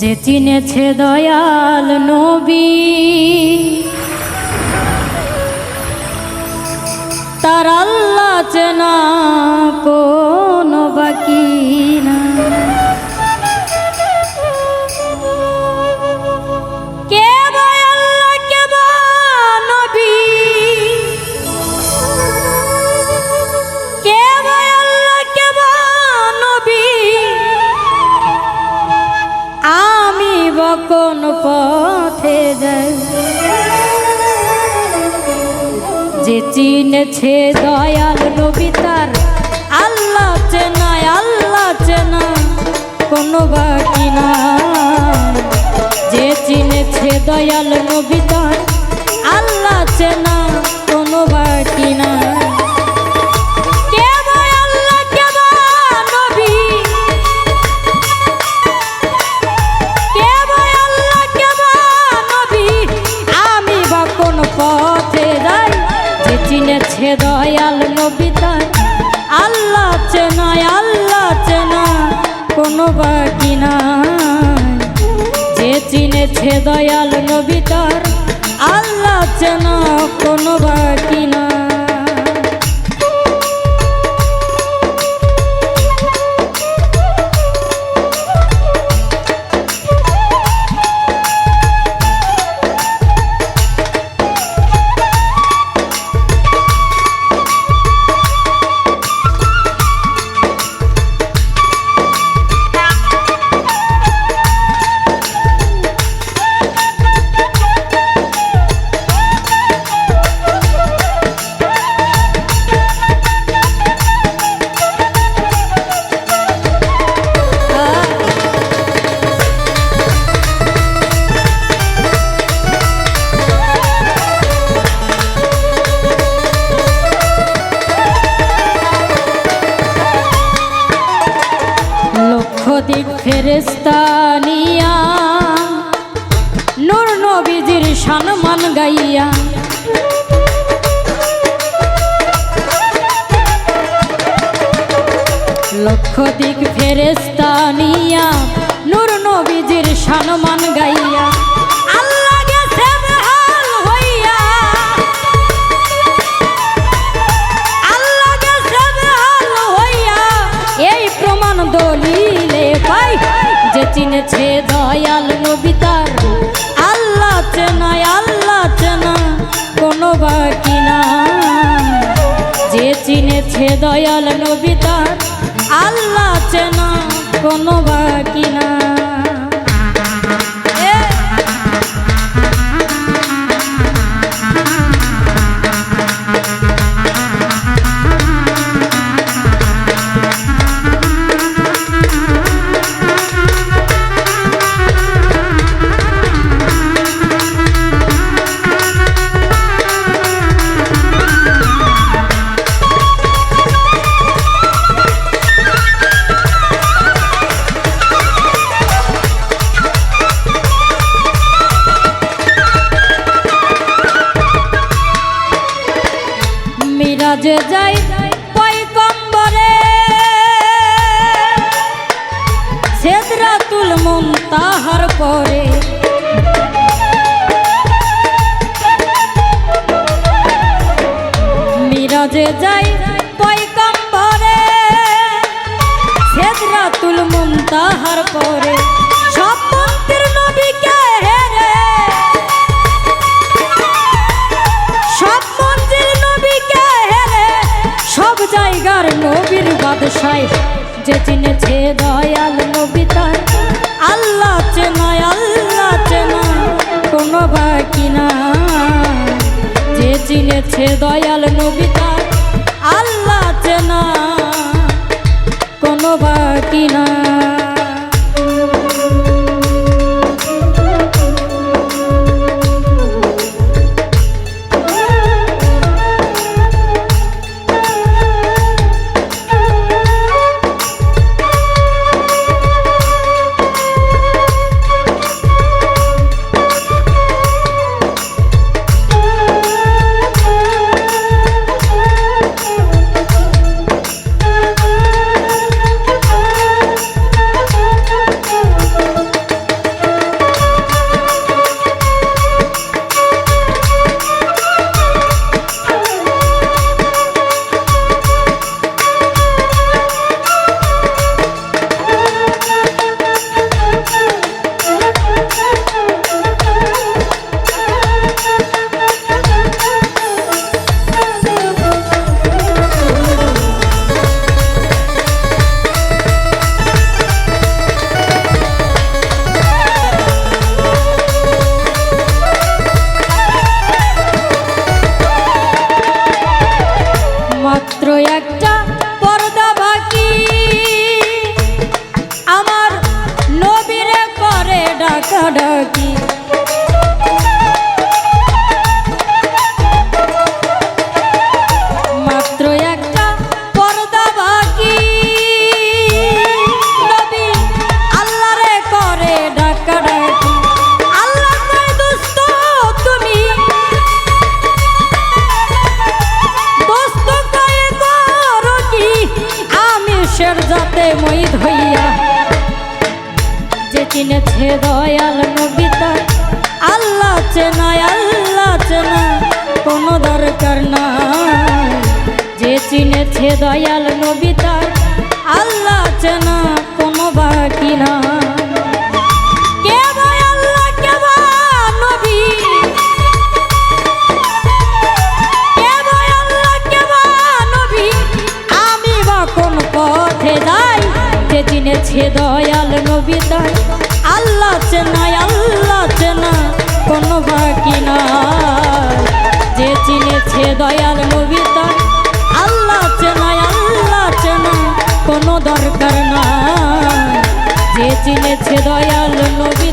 যে চিনেছে দয়াল নবী তার আল্লাহ চেনা কোন যে চিনেছে দয়াল নবী তার, আল্লাহ চেনায়, আল্লাহ চেনা কোনো বাকি না যে চিনেছে দয়াল নবী দয়াল নবী তার। আল্লাহ চেনায়, আল্লাহ চেনা কোনো বাকি নাই। যে চিনেছে দয়াল নবী তার, আল্লাহ চেনা কোনো বাকি না ফেরেস্তানিয়া নূর নবীজির সম্মান গাইয়া। লক্ষ দিক ফেরেস্তানিয়া নূর নবীজির সম্মান গাইয়া। দয়াল নবিতা আল্লাহ চেনা কোনো বাকি না সেদরাতুল মুনতাহার পরে। মিরাজে যাই পয়গম্বরে সেদরাতুল মুনতাহার পরে। সব জায়গার নবীর বাদশাই যে চিনেছে দয়াল নবী তার। আল্লাহ চেনায়, আল্লাহ চেনা কোনো বাকি না। যে চিনেছে দয়াল নবী আল্লাহ চেনা কোনো বাকি না। মাত্র একটা মই ধইয়া যে চিনেছে দয়াল নবিতা। আল্লাহ চেনা আল্লাহ চেনা, কোনো দরকার না যে চিনেছে দয়াল নবিতার কোনো নয়? যে চিনেছে দয়াল নবী তাই আল্লাহ চেনাই আল্লাহ চেনা, কোনো দরকার না যে চিনেছে দয়াল নবী